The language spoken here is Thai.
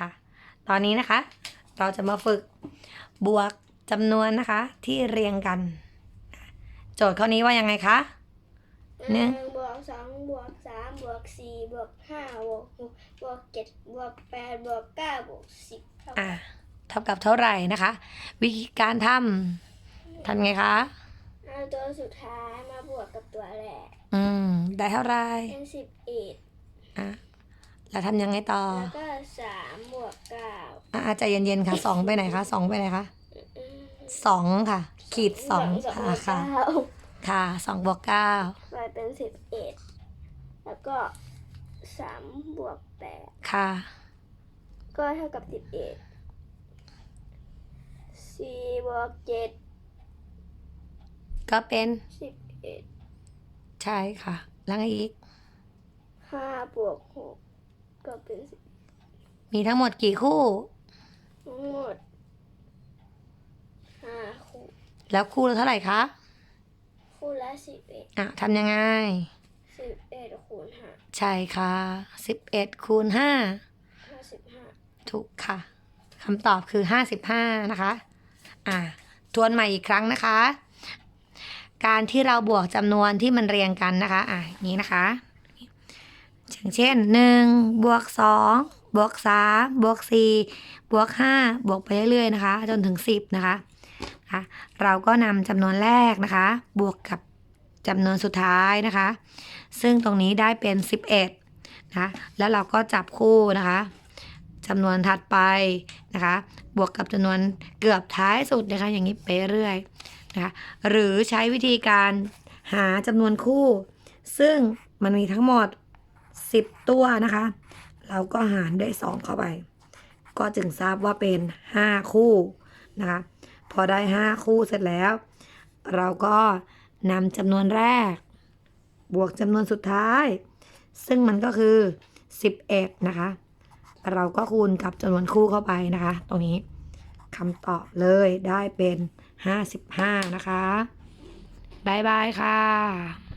ค่ะตอนนี้นะคะ เราจะมาฝึกบวกจำนวนนะคะที่เรียงกัน โจทย์ข้อนี้ว่ายังไงคะหเนี่นึ่ยงบวกสองบวกสามบวกสี่บวกห้าบวกหกบวกเจ็ดบวกแปดบวกเก้าบวกสิบเท่าอะกับเท่ากับเท่าไหร่นะคะ วิธีการทำทำไงคะเอาตัวสุดท้ายมาบวกกับตัวแรกอืม ได้เท่าไหร่เป็นสิบเอ็ดอะ แล้วทำยังไงต่อแล้วก็สามบวกเก้าอะใจเย็นๆค่ะสองไปไหนคะสองไปไหนคะอืมสองค่ะ ขีดสองบวกอะค่ะเก้าค่ะสองบวกเก้าไปเป็นสิบเอ็ดแล้วก็สามบวกแปดค่ะ ก็เท่ากับสิบเอ็ดสี่บวกเจ็ดก็เป็นสิบเอ็ดใช่ค่ะ แล้วไงอีกห้าบวกหกก็เป็นสิบ มีทั้งหมดกี่คู่ ทั้งหมดห้าคู่ แล้วคู่ละเท่าไหร่คะ คู่ละสิบเอ็ดอะทำยังไง สิบเอ็ดคูณห้าใช่ค่ะสิบเอ็ดคูณห้าห้าสิบห้าถูกค่ะคำตอบคือห้าสิบห้านะคะ อะทวนใหม่อีกครั้งนะคะ การที่เราบวกจำนวนที่มันเรียงกันนะคะ อะอย่างนี้นะคะอย่างเช่นหนึ่งบวกสอง บวกสามบวกสี่บวกห้าบวกไปเรื่อยๆนะคะ จนถึงสิบนะคะะเราก็นำจำนวนแรกนะคะ บวกกับจำนวนสุดท้ายนะคะ ซึ่งตรงนี้ได้เป็น 11นะคะแล้วเราก็จับคู่นะคะจำนวนถัดไปนะคะ บวกกับจำนวนเกือบท้ายสุดนะคะ อย่างนี้ไปเรื่อยนะคะหรือใช้วิธีการหาจำนวนคู่ ซึ่งมันมีทั้งหมด 10 ตัวนะคะ เราก็หารด้วย 2 เข้าไป ก็จึงทราบว่าเป็น 5 คู่นะคะ พอได้ 5 คู่เสร็จแล้ว เราก็นำจำนวนแรก บวกจำนวนสุดท้าย ซึ่งมันก็คือ 11 นะคะ เราก็คูณกับจำนวนคู่เข้าไปนะคะ ตรงนี้คำตอบเลยได้เป็น 55 นะคะบายบายค่ะ